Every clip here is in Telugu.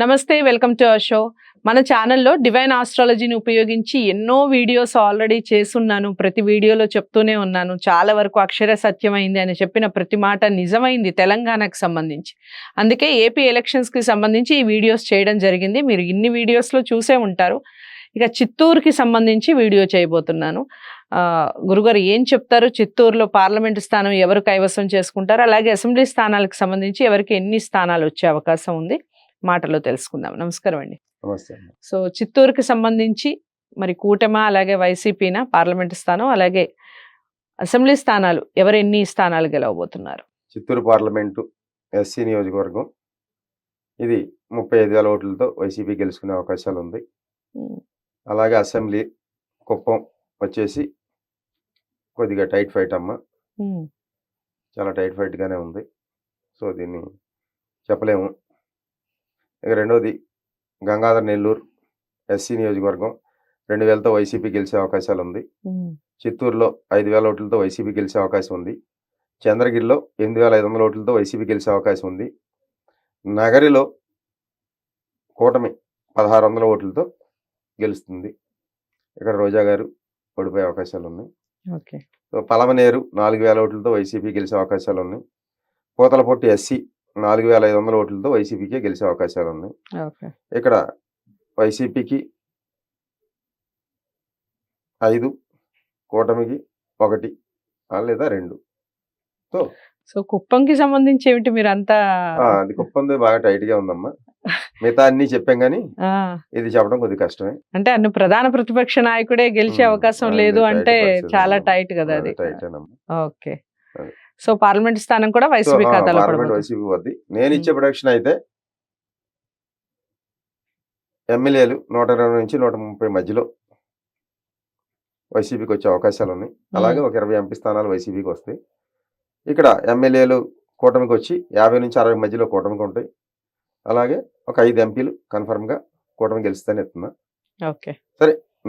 నమస్తే వెల్కమ్ టు అవర్ షో. మన ఛానల్లో డివైన్ ఆస్ట్రాలజీని ఉపయోగించి ఎన్నో వీడియోస్ ఆల్రెడీ చేసున్నాను ప్రతి వీడియోలో చెప్తూనే ఉన్నాను. చాలా వరకు అక్షర సత్యమైంది అని చెప్పిన ప్రతి మాట నిజమైంది తెలంగాణకు సంబంధించి. అందుకే ఏపీ ఎలక్షన్స్కి సంబంధించి ఈ వీడియోస్ చేయడం జరిగింది. మీరు ఇన్ని వీడియోస్లో చూసే ఉంటారు. ఇక చిత్తూరుకి సంబంధించి వీడియో చేయబోతున్నాను. గురుగారు ఏం చెప్తారు? చిత్తూరులో పార్లమెంటు స్థానం ఎవరు కైవసం చేసుకుంటారు? అలాగే అసెంబ్లీ స్థానాలకు సంబంధించి ఎవరికి ఎన్ని స్థానాలు వచ్చే అవకాశం ఉంది? మాటలో తెలుసుకుందాం. నమస్కారం అండి. సో చిత్తూరుకి సంబంధించి మరి కూటమా అలాగే వైసీపీనా పార్లమెంట్ స్థానం అలాగే అసెంబ్లీ స్థానాలు ఎవరు ఎన్ని స్థానాలు గెలవబోతున్నారు? చిత్తూరు పార్లమెంటు ఎస్సీ నియోజకవర్గం. ఇది ముప్పై ఐదు వేల ఓట్లతో వైసీపీ గెలుచుకునే అవకాశాలు ఉంది. అలాగే అసెంబ్లీ కుప్పం వచ్చేసి కొద్దిగా టైట్ ఫైట్ అమ్మ. చాలా టైట్ ఫైట్గానే ఉంది. సో దీన్ని చెప్పలేము. ఇక రెండోది గంగాధర్ నెల్లూరు ఎస్సీ నియోజకవర్గం. రెండు వేలతో వైసీపీ గెలిచే అవకాశాలు ఉంది. చిత్తూరులో ఐదు వేల ఓట్లతో వైసీపీ గెలిచే అవకాశం ఉంది. చంద్రగిరిలో ఎనిమిది వేల ఐదు వందల ఓట్లతో వైసీపీ గెలిచే అవకాశం ఉంది. నగరిలో కూటమి పదహారు వందల ఓట్లతో గెలుస్తుంది. ఇక్కడ రోజా గారు ఓడిపోయే అవకాశాలు ఉన్నాయి. ఓకే. పలమనేరు నాలుగు వేల ఓట్లతో వైసీపీ గెలిచే అవకాశాలు ఉన్నాయి. పూతలపొట్టి ఎస్సీ నాలుగు వేల ఐదు వందల ఓట్లతో వైసీపీకే గెలిచే అవకాశాలు ఉన్నాయి ఇక్కడ వైసీపీకి ఐదు కూటమికి ఒకటి లేదా రెండు. సో కుప్పంకి సంబంధించి ఏమిటి మీరు అంతా అది కుప్పంది బాగా టైట్గా ఉందమ్మా. మిగతా అన్ని చెప్పాం కానీ ఆ, ఇది చెప్పడం కొద్దిగా కష్టమే. అంటే అన్ని ప్రధాన ప్రతిపక్ష నాయకుడే గెలిచే అవకాశం లేదు అంటే చాలా. టైట్ కదా అది. ఓకే. సో పార్లమెంట్ స్థానం కూడా వైసీపీ ఖాతాలో వైసీపీ వద్ది నేను ఇచ్చే ప్రొడక్షన్ అయితే ఎమ్మెల్యేలు నూట ఇరవై నుంచి నూట ముప్పై మధ్యలో వైసీపీకి వచ్చే అవకాశాలు ఉన్నాయి. అలాగే ఒక ఇరవై ఎంపీ స్థానాలు వైసీపీకి వస్తాయి. ఇక్కడ ఎమ్మెల్యేలు కూటమికి వచ్చి యాభై నుంచి అరవై మధ్యలో కూటమికి ఉంటాయి. అలాగే ఒక ఐదు ఎంపీలు కన్ఫర్మ్గా కూటమి గెలుస్తానే ఎత్తున్నా. ఓకే.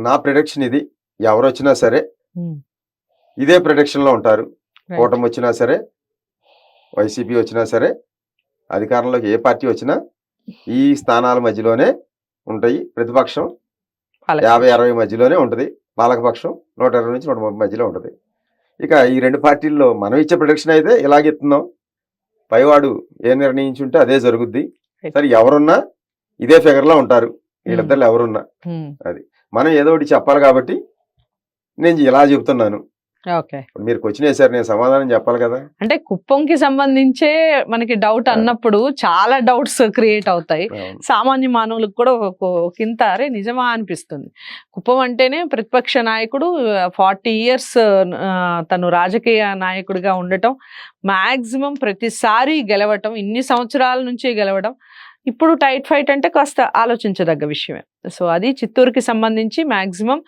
నా ప్రిడిక్షన్ ఇది. ఎవరు వచ్చినా సరే ఇదే prediction లో ఉంటారు. కూటమి వచ్చినా సరే వైసీపీ వచ్చినా సరే అధికారంలోకి ఏ పార్టీ వచ్చినా ఈ స్థానాల మధ్యలోనే ఉంటాయి. ప్రతిపక్షం యాభై అరవై మధ్యలోనే ఉంటుంది. పాలకపక్షం నూట ఇరవై నుంచి నూట ముప్పై మధ్యలో ఉంటుంది. ఇక ఈ రెండు పార్టీల్లో మనం ఇచ్చే ప్రొడక్షన్ అయితే ఇలాగే ఇస్తున్నాం పైవాడు ఏ నిర్ణయించుంటే అదే జరుగుద్ది. సరే ఎవరున్నా ఇదే figure లో ఉంటారు వీళ్ళిద్దరు ఎవరున్నా ఉమ్, మనం ఏదో ఒకటి చెప్పాలి కాబట్టి నేను ఇలా చెప్తున్నాను. ఓకే ఇప్పుడు మీరు క్వశ్చన్ వేశారు నేను సమాధానం చెప్పాలి కదా అంటే కుప్పంకి సంబంధించే మనకి డౌట్. అన్నప్పుడు చాలా డౌట్స్ క్రియేట్ అవుతాయి. సామాన్య మానవులకు కూడా ఒక కింత అరే నిజమా అనిపిస్తుంది కుప్పం అంటేనే ప్రతిపక్ష నాయకుడు ఫార్టీ ఇయర్స్ తను రాజకీయ నాయకుడిగా ఉండటం మాక్సిమం ప్రతిసారి గెలవటం ఇన్ని సంవత్సరాల నుంచి గెలవడం ఇప్పుడు టైట్ ఫైట్ అంటే కాస్త ఆలోచించదగ్గ విషయమే. సో అది చిత్తూరుకి సంబంధించి మ్యాక్సిమం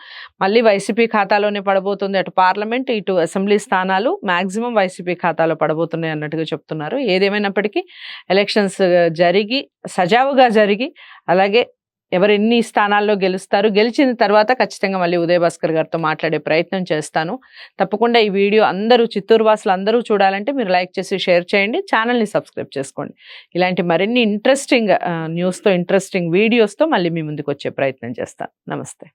మళ్ళీ వైసీపీ ఖాతాలోనే పడబోతుంది. అటు పార్లమెంట్ ఇటు అసెంబ్లీ స్థానాలు మ్యాక్సిమం వైసీపీ ఖాతాలో పడబోతున్నాయి అన్నట్టుగా చెప్తున్నారు. ఏదేమైనప్పటికీ ఎలక్షన్స్ జరిగి సజావుగా జరిగి అలాగే ఎవరు ఎన్ని స్థానాల్లో గెలుస్తారు? గెలిచిన తర్వాత ఖచ్చితంగా మళ్ళీ ఉదయ్ భాస్కర్ గారితో మాట్లాడే ప్రయత్నం చేస్తాను. తప్పకుండా ఈ వీడియో అందరూ చిత్తూరు వాసులు అందరూ చూడాలంటే మీరు లైక్ చేసి షేర్ చేయండి. ఛానల్ని సబ్స్క్రైబ్ చేసుకోండి. ఇలాంటి మరిన్ని ఇంట్రెస్టింగ్ న్యూస్తో ఇంట్రెస్టింగ్ వీడియోస్తో మళ్ళీ మీ ముందుకు వచ్చే ప్రయత్నం చేస్తాను. నమస్తే.